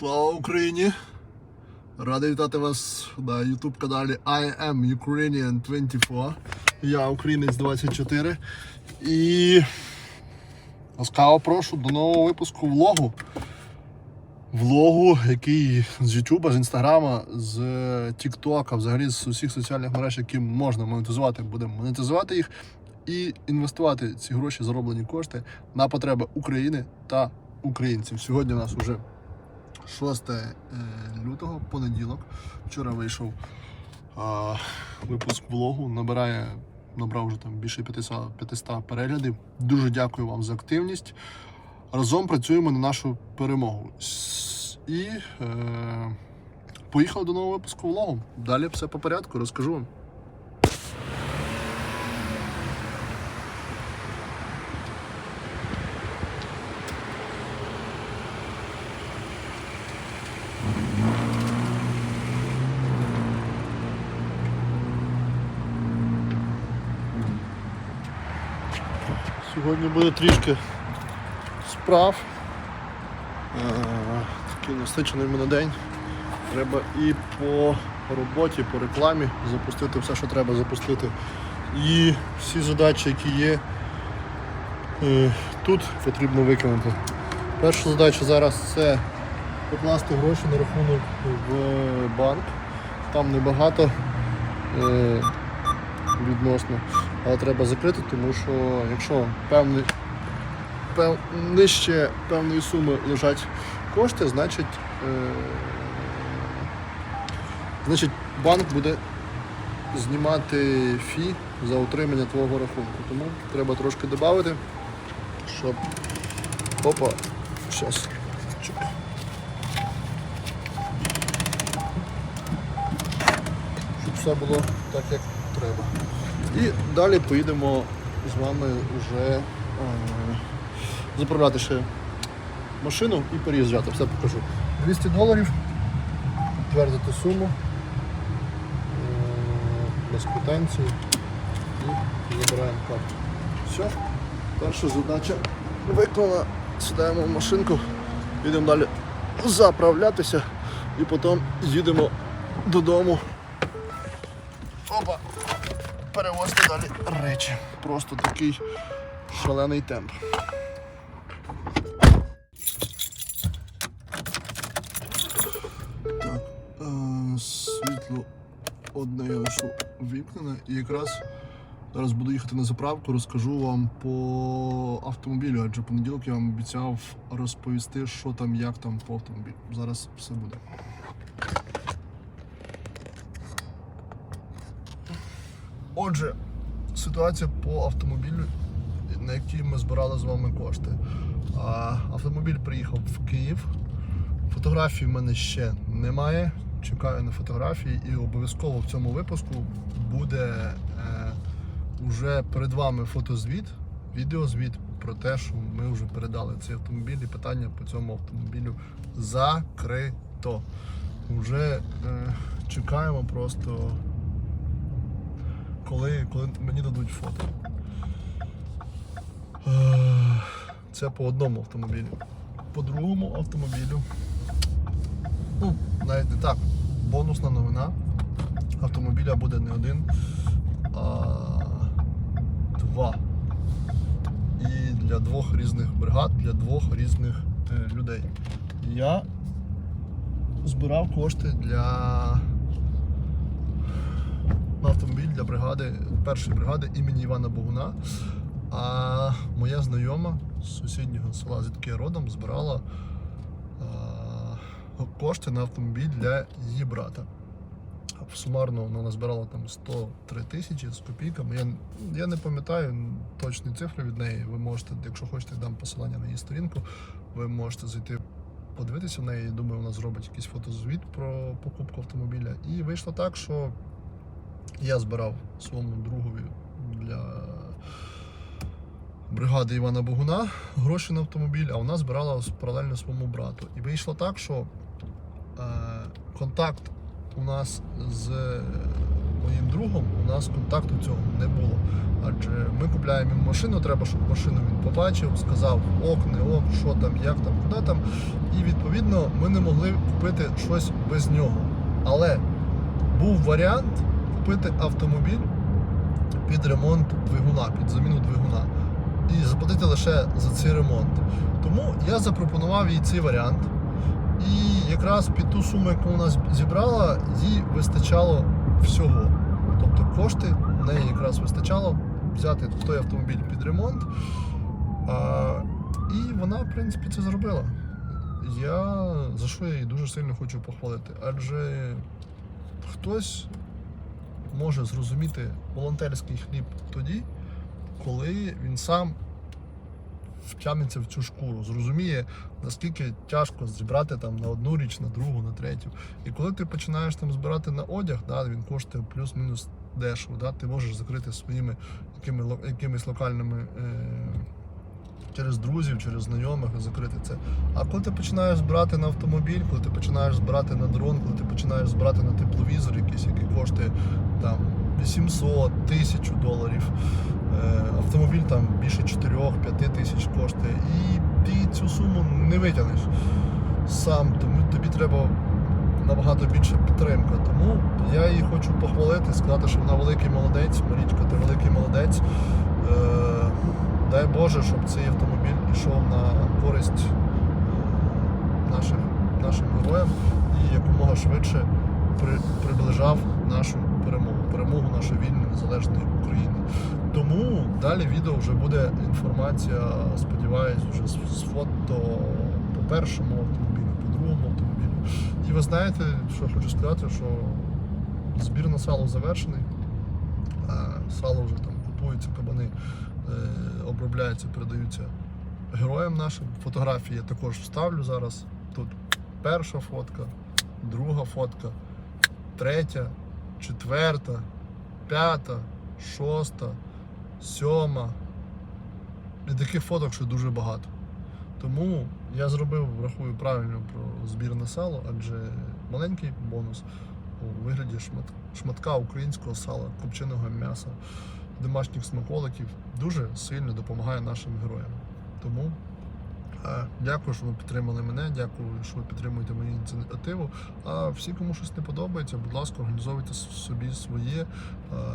Слава Україні! Радий вітати вас на YouTube каналі I am Ukrainian 24. Я українець 24. І ласкаво прошу до нового випуску влогу. Влогу, який з YouTube, з Інстаграма, з TikTok, взагалі з усіх соціальних мереж, які можна монетизувати, будемо монетизувати їх і інвестувати ці гроші, зароблені кошти на потреби України та українців. Сьогодні у нас вже 6 е, лютого, понеділок. Вчора вийшов а, випуск влогу. Набирає, набрав вже там більше 500, 500 переглядів. Дуже дякую вам за активність. Разом працюємо на нашу перемогу. І е, поїхали до нового випуску влогу. Далі все по порядку, розкажу вам. Сьогодні буде трішки справ. Е, Такий насичений в мене день. Треба і по роботі, по рекламі запустити все, що треба запустити. І всі задачі, які є, е, тут потрібно виконати. Перша задача зараз це покласти гроші на рахунок в банк. Там небагато е, відносно, але треба закрити, тому що якщо певний, пев, нижче певної суми лежать кошти, значить, е, значить банк буде знімати фі за отримання твого рахунку. Тому треба трошки додати, щоб. Опа, зараз. Щоб все було так, як треба. І далі поїдемо з вами вже е, заправляти ще машину і переїжджати. Все покажу. 200 доларів. Підтвердити суму. Е, без квитанції. І забираємо карту. Все. Перша задача виконана. Сідаємо в машинку, їдемо далі заправлятися і потім їдемо додому. Опа! Перевозити далі речі. Просто такий шалений темп. Так, е, світло одне я лишу вімкнене і якраз зараз буду їхати на заправку, розкажу вам по автомобілю, адже понеділок я вам обіцяв розповісти, що там, як там по автомобілю. Зараз все буде. Отже, ситуація по автомобілю, на який ми збирали з вами кошти. Автомобіль приїхав в Київ. Фотографій в мене ще немає. Чекаю на фотографії і обов'язково в цьому випуску буде е, уже перед вами фотозвіт, відеозвіт про те, що ми вже передали цей автомобіль і питання по цьому автомобілю закрито. Вже е, чекаємо просто коли, коли мені дадуть фото. Е, Це по одному автомобілю. По другому автомобілю. Ну, навіть не так. Бонусна новина. Автомобіля буде не один, а два. І для двох різних бригад, для двох різних е, людей. Я збирав кошти для на автомобіль для бригади, першої бригади імені Івана Богуна. А моя знайома з сусіднього села, звідки я родом, збирала а, кошти на автомобіль для її брата. Сумарно вона назбирала там 103 тисячі з копійками. Я, я не пам'ятаю точні цифри від неї. Ви можете, якщо хочете, дам посилання на її сторінку, ви можете зайти подивитися в неї. Думаю, вона зробить якийсь фотозвіт про покупку автомобіля. І вийшло так, що я збирав своєму другові для бригади Івана Богуна гроші на автомобіль, а вона збирала паралельно своєму брату. І вийшло так, що е, контакт у нас з моїм другом, у нас контакту цього не було. Адже ми купляємо йому машину, треба, щоб машину він побачив, сказав ок, не ок, що там, як там, куди там. І відповідно ми не могли купити щось без нього. Але був варіант купити автомобіль під ремонт двигуна, під заміну двигуна. І заплатити лише за цей ремонт. Тому я запропонував їй цей варіант. І якраз під ту суму, яку вона зібрала, їй вистачало всього. Тобто кошти в неї якраз вистачало взяти той автомобіль під ремонт. А, і вона, в принципі, це зробила. Я за що я її дуже сильно хочу похвалити. Адже хтось може зрозуміти волонтерський хліб тоді, коли він сам втягнеться в цю шкуру, зрозуміє, наскільки тяжко зібрати там на одну річ, на другу, на третю. І коли ти починаєш там збирати на одяг, да, він коштує плюс-мінус дешево, да, ти можеш закрити своїми якими, якимись локальними. Е- Через друзів, через знайомих закрити це. А коли ти починаєш збирати на автомобіль, коли ти починаєш збирати на дрон, коли ти починаєш збирати на тепловізор якийсь, який коштує там 800, 1000 доларів, е, автомобіль там більше 4-5 тисяч коштує, і ти цю суму не витягнеш сам, тому тобі треба набагато більше підтримка. Тому я її хочу похвалити, сказати, що вона великий молодець, Марічка, ти великий молодець. Дай Боже, щоб цей автомобіль йшов на користь е, нашим, нашим героям і якомога швидше при, приближав нашу перемогу, перемогу нашої вільної незалежної України. Тому далі відео вже буде інформація, сподіваюсь, вже з, фото по першому автомобілю, по другому автомобілю. І ви знаєте, що я хочу сказати, що збір на сало завершений. А Сало вже там купуються кабани, обробляються, передаються героям нашим. Фотографії я також вставлю зараз. Тут перша фотка, друга фотка, третя, четверта, п'ята, шоста, сьома. І таких фоток ще дуже багато. Тому я зробив, рахую правильно про збір на сало, адже маленький бонус у вигляді шматка українського сала, копченого м'яса, домашніх смаколиків дуже сильно допомагає нашим героям. Тому е, дякую, що ви підтримали мене, дякую, що ви підтримуєте мою ініціативу. А всі, кому щось не подобається, будь ласка, організовуйте собі своє, е,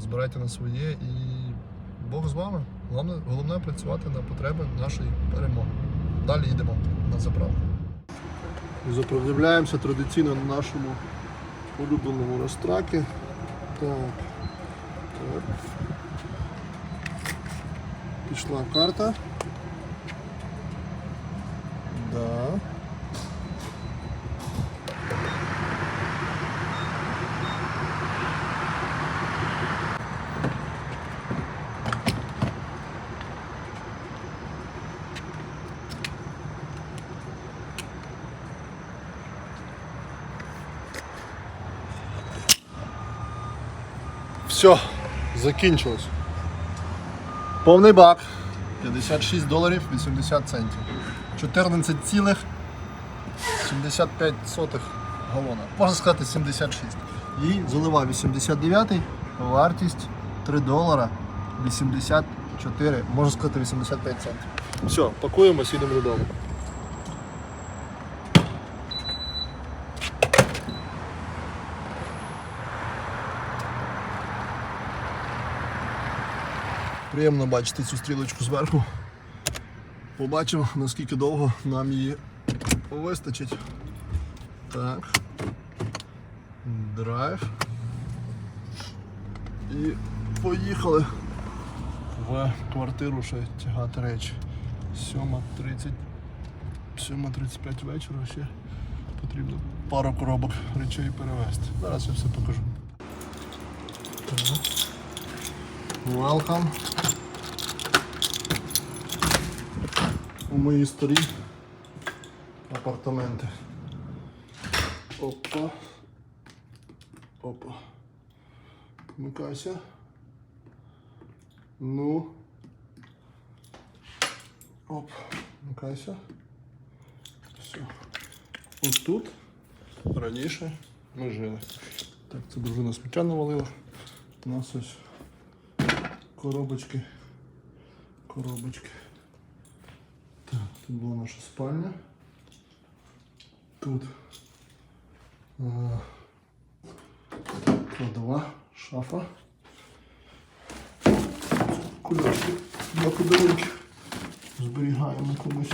збирайте на своє і Бог з вами. Головне, головне працювати на потреби нашої перемоги. Далі йдемо на заправку. Заправляємося традиційно на нашому улюбленому розтракі. Так. так. Пішла карта. Да. Все, закінчилось. Повний бак. 56 доларів 80 центів. 14,75 галона. Можна сказати 76. І залива 89, вартість 3 долара 84, можна сказати 85 центів. Все, пакуємось, їдемо додому. Приємно бачити цю стрілочку зверху. Побачимо, наскільки довго нам її вистачить. Так. Драйв. І поїхали в квартиру ще тягати речі. 7.30. 7.35 вечора ще потрібно пару коробок речей перевезти. Зараз я все покажу. Welcome. У мої старі апартаменти. Опа. Опа. Вмикайся. Ну. Оп. Вмикайся. Все. Ось тут раніше ми жили. Так, це дружина сміття навалила. У нас ось коробочки. Коробочки. Так, тут була наша спальня. Тут а, кладова, шафа. Кульочки для подарунків. Зберігаємо комусь.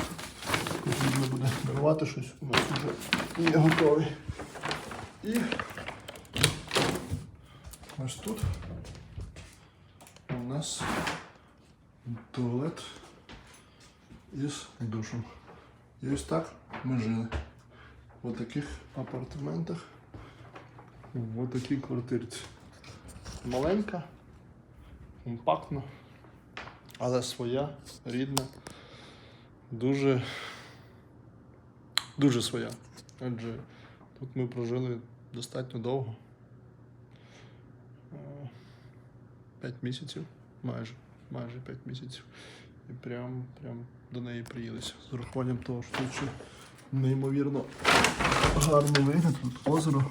Потрібно буде дарувати щось. У нас вже є готовий. І ось тут нас туалет із душем. І ось так ми жили. В таких апартаментах, в такій квартирці. Маленька, компактна, але своя, рідна, дуже, дуже своя. Адже тут ми прожили достатньо довго. Е, П'ять місяців, майже, майже п'ять місяців. І прям, прям до неї приїлися. З урахуванням того, що тут ще неймовірно гарний вигляд, тут озеро.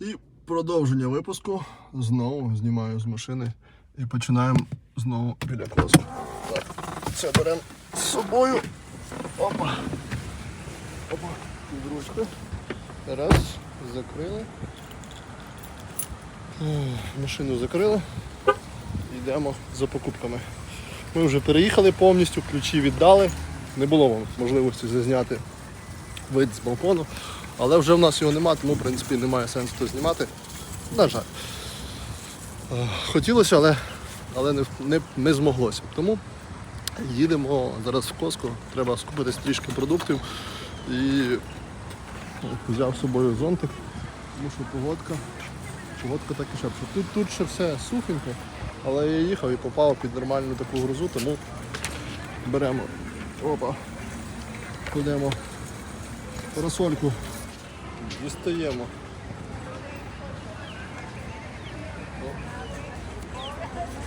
І продовження випуску. Знову знімаю з машини і починаємо знову біля коску. Так, це беремо з собою. Опа. Опа. Під ручку. Раз, закрили. Машину закрили. Йдемо за покупками. Ми вже переїхали повністю, ключі віддали. Не було вам можливості зазняти вид з балкону. Але вже в нас його немає, тому в принципі немає сенсу то знімати. На жаль. Е, Хотілося, але, але не, не, не змоглося. Тому їдемо зараз в Коско, треба скупитись трішки продуктів і взяв з собою зонтик, тому що погодка, погодка так і шепче. Тут, тут ще все сухенько, але я їхав і попав під нормальну таку грузу, тому беремо опа, кладемо парасольку, дістаємо.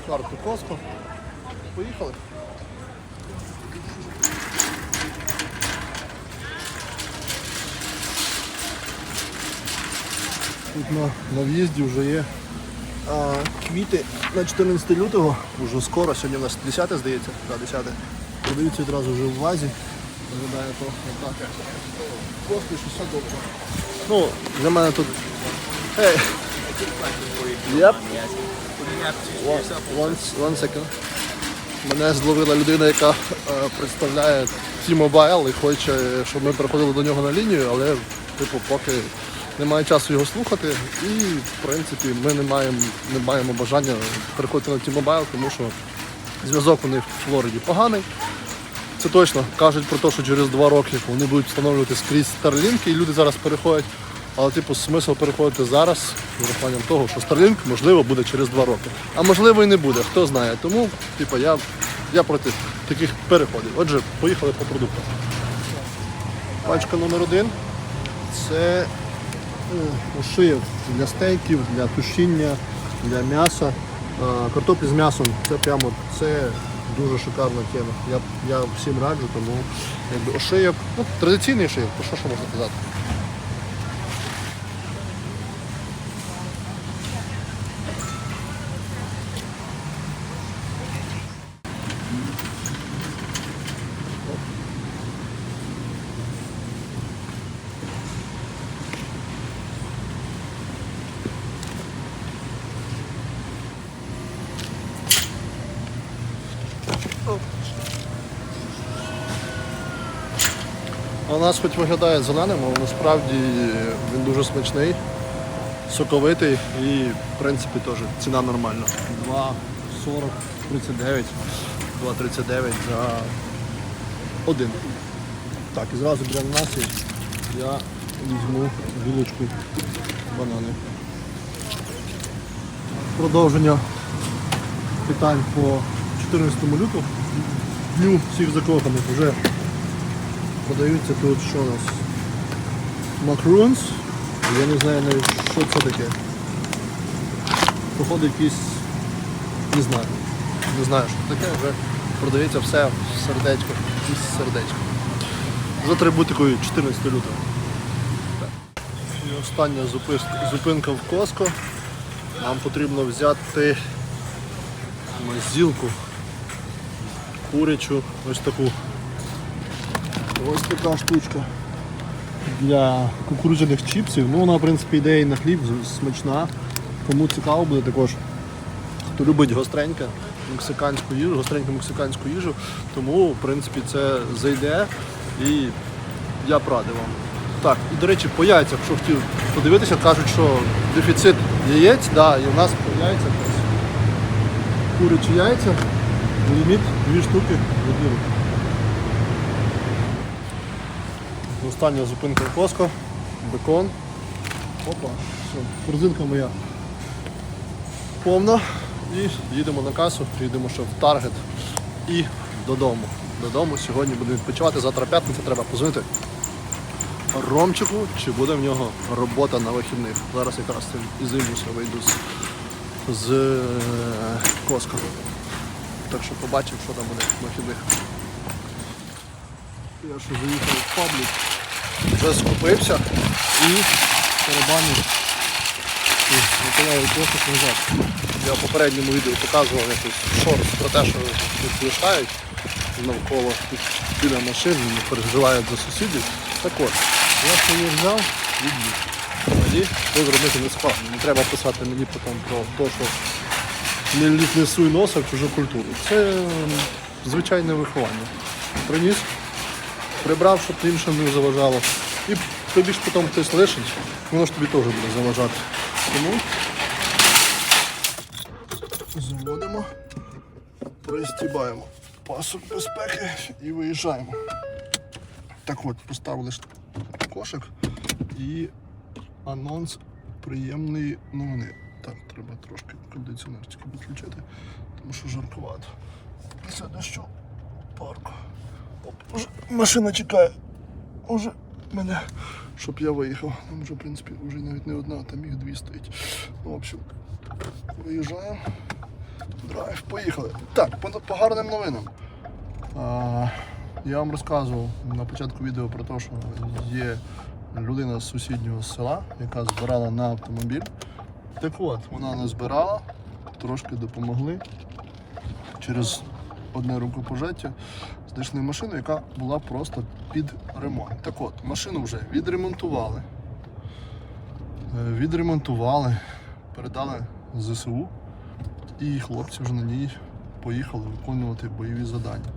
Карту Коско. Поїхали. Тут на, на в'їзді вже є а, квіти на 14 лютого, вже скоро, сьогодні у нас 10 здається, да, 10. Продаються одразу вже в вазі. Виглядає то отак. Просто 60 доларів. Ну, для мене тут. Hey. Yep. One, one, second. Мене зловила людина, яка е, представляє T-Mobile і хоче, щоб ми переходили до нього на лінію, але типу, поки немає часу його слухати. І в принципі ми не маємо, не маємо бажання переходити на T-Mobile, тому що зв'язок у них в Флориді поганий. Це точно кажуть про те, що через два роки вони будуть встановлювати скрізь Starlink, і люди зараз переходять. Але типу смисл переходити зараз з урахуванням того, що Starlink можливо буде через два роки. А можливо і не буде, хто знає. Тому, типу, я, я проти таких переходів. Отже, поїхали по продуктах. Пачка номер один це ошиїв для стейків, для тушіння, для м'яса. Картоплі з м'ясом це прямо це дуже шикарна тема. Я, я всім раджу, тому якби ошийок, ну, традиційний ошийок, то що що можна казати. Хоч виглядає зеленим, але насправді він дуже смачний, соковитий і в принципі теж ціна нормальна. 2,40, 39, 2,39 за один. Так, і зразу біля ананасів я візьму білочку банани. Продовження питань по 14 лютого. Дню всіх закоханих вже Продаються тут що у нас? Макрунс. Я не знаю навіть що це таке. Походу якийсь, не знаю. Не знаю, що таке, вже продається все в сердечко. Зі сердечко. За атрибутикою 14 лютого. І остання зупинка в Коско. Нам потрібно взяти мазілку курячу, ось таку. Ось така штучка для кукурудзяних чіпсів. Ну, вона, в принципі, йде і на хліб, смачна. Кому цікаво буде також, хто любить гостреньке мексиканську їжу, гостреньку мексиканську їжу, тому, в принципі, це зайде і я б радий вам. Так, і до речі, по яйцях, якщо хотів подивитися, кажуть, що дефіцит яєць, да, і у нас по яйцях курячі яйця, ліміт 2 штуки в одну руку. Остання зупинка в Коско, бекон. Опа, все, корзинка моя повна. І їдемо на касу, їдемо ще в Таргет і додому. Додому сьогодні будемо відпочивати, завтра п'ятниця, треба позвонити Ромчику, чи буде в нього робота на вихідних. Зараз якраз і займуся, вийду з, з е, Коско. Так що побачимо, що там буде на вихідних. Я що заїхав в паблік, вже скупився і Миколаїв назад. Я в попередньому відео показував якийсь шорт про те, що тут лишають навколо біля машин, не переживають за сусідів. Так от, я своє взяв відбіг. Тоді це зробити не складно. Не треба писати мені потім про те, що не літ суй носа в чужу культуру. Це звичайне виховання. Приніс, прибрав, щоб іншим не заважало. І тобі ж потім хтось лишить, воно ж тобі теж буде заважати. Тому заводимо, пристібаємо пасок безпеки і виїжджаємо. Так от, поставили кошик і анонс приємної новини. Так, треба трошки кондиціонерчики підключити, тому що жаркувато. Після дощу парку. Машина чекає. Уже мене, щоб я виїхав. Там вже, в принципі, вже навіть не одна, там їх дві стоїть. Ну, в общем, виїжджаємо. Драйв, поїхали. Так, по, по гарним новинам. А, я вам розказував на початку відео про те, що є людина з сусіднього села, яка збирала на автомобіль. Так от, вона не збирала, трошки допомогли. Через одне рукопожаття знайшли машину, яка була просто під ремонт. Так от, машину вже відремонтували. Е, Відремонтували, передали ЗСУ, і хлопці вже на ній поїхали виконувати бойові завдання.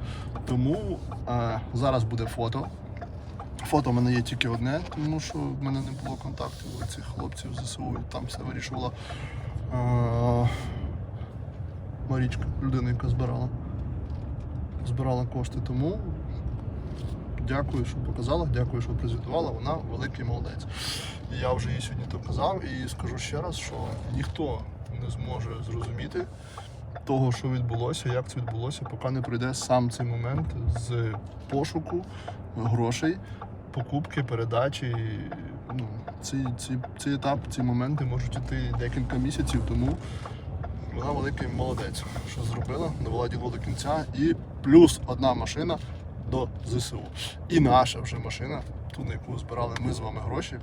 Тому е, зараз буде фото. Фото в мене є тільки одне, тому що в мене не було контактів у цих хлопців ЗСУ, і там все вирішувала е, Марічка, людина, яка збирала збирала кошти. Тому дякую, що показала, дякую, що презентувала. Вона великий молодець. Я вже їй сьогодні то казав і скажу ще раз, що ніхто не зможе зрозуміти того, що відбулося, як це відбулося, поки не пройде сам цей момент з пошуку грошей, покупки, передачі. Ну, ці, ці, ці етап, ці моменти можуть іти декілька місяців, тому вона великий молодець, що зробила, довела діло до кінця. І плюс одна машина до ЗСУ. І наша вже машина, ту, на яку збирали ми з вами гроші,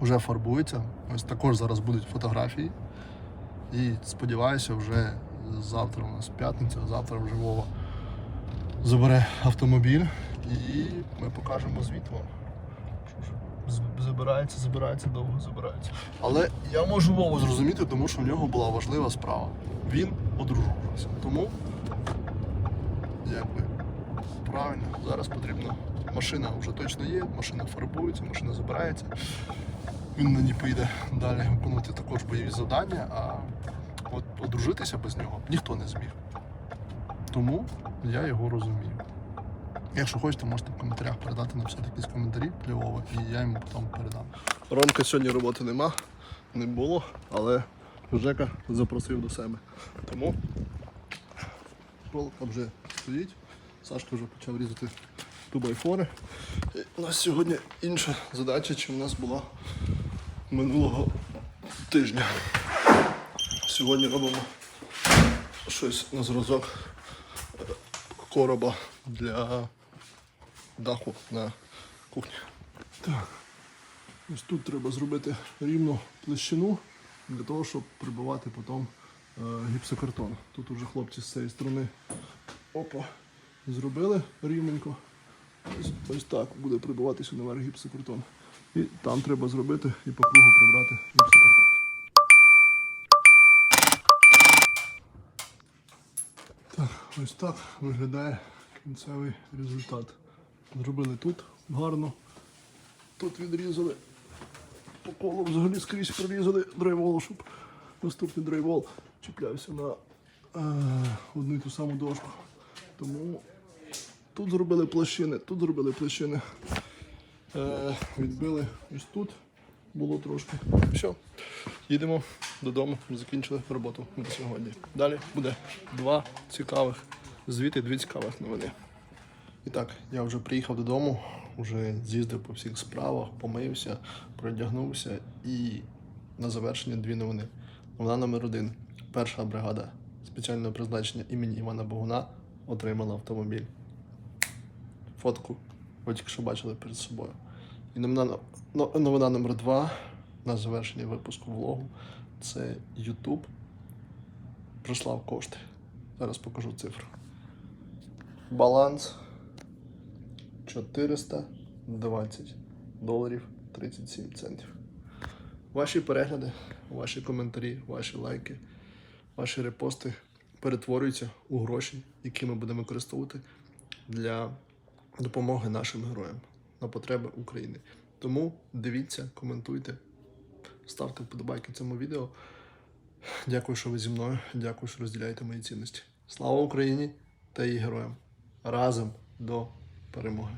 вже фарбується. Ось також зараз будуть фотографії. І сподіваюся, вже завтра у нас п'ятниця, завтра вже Вова забере автомобіль і ми покажемо звіт вам. Забирається, забирається, довго забирається. Але я можу Вову зрозуміти, тому що в нього була важлива справа. Він одружувався. Тому, якби, правильно, зараз потрібно. Машина вже точно є, машина фарбується, машина забирається. Він на ній поїде далі виконувати також бойові завдання, а от одружитися без нього ніхто не зміг. Тому я його розумію. Якщо хочете, можете в коментарях передати, написати якісь коментарі для і я йому потім передам. Ромка сьогодні роботи нема, не було, але Жека запросив до себе. Тому полка вже стоїть. Сашка вже почав різати тубайфори. У нас сьогодні інша задача, чим у нас була минулого тижня. Сьогодні робимо щось на зразок е, короба для даху на кухні. Так. Ось тут треба зробити рівну площину для того, щоб прибивати потім гіпсокартон. Тут уже хлопці з цієї сторони опа, зробили рівненько. Ось, ось так буде прибиватися наверх гіпсокартон. І там треба зробити і по кругу прибрати гіпсокартон. Так, ось так виглядає кінцевий результат. Зробили тут гарно. Тут відрізали по колу взагалі скрізь прорізали драйвол, щоб наступний драйвол чіплявся на е, одну і ту саму дошку. Тому тут зробили площини, тут зробили площини. Е, відбили ось тут. Було трошки. Все. Їдемо додому. Закінчили роботу на сьогодні. Далі буде два цікавих звіти, дві цікавих новини. І так, я вже приїхав додому, вже з'їздив по всіх справах, помився, продягнувся і на завершення дві новини. Новина номер один. Перша бригада спеціального призначення імені Івана Богуна отримала автомобіль. Фотку ви тільки що бачили перед собою. І новина, но- новина номер два на завершення випуску влогу. Це YouTube прислав кошти. Зараз покажу цифру. Баланс 420 доларів 37 центів. Ваші перегляди, ваші коментарі, ваші лайки, ваші репости перетворюються у гроші, які ми будемо використовувати для допомоги нашим героям на потреби України. Тому дивіться, коментуйте, ставте вподобайки цьому відео. Дякую, що ви зі мною. Дякую, що розділяєте мої цінності. Слава Україні та її героям! Разом до перемоги!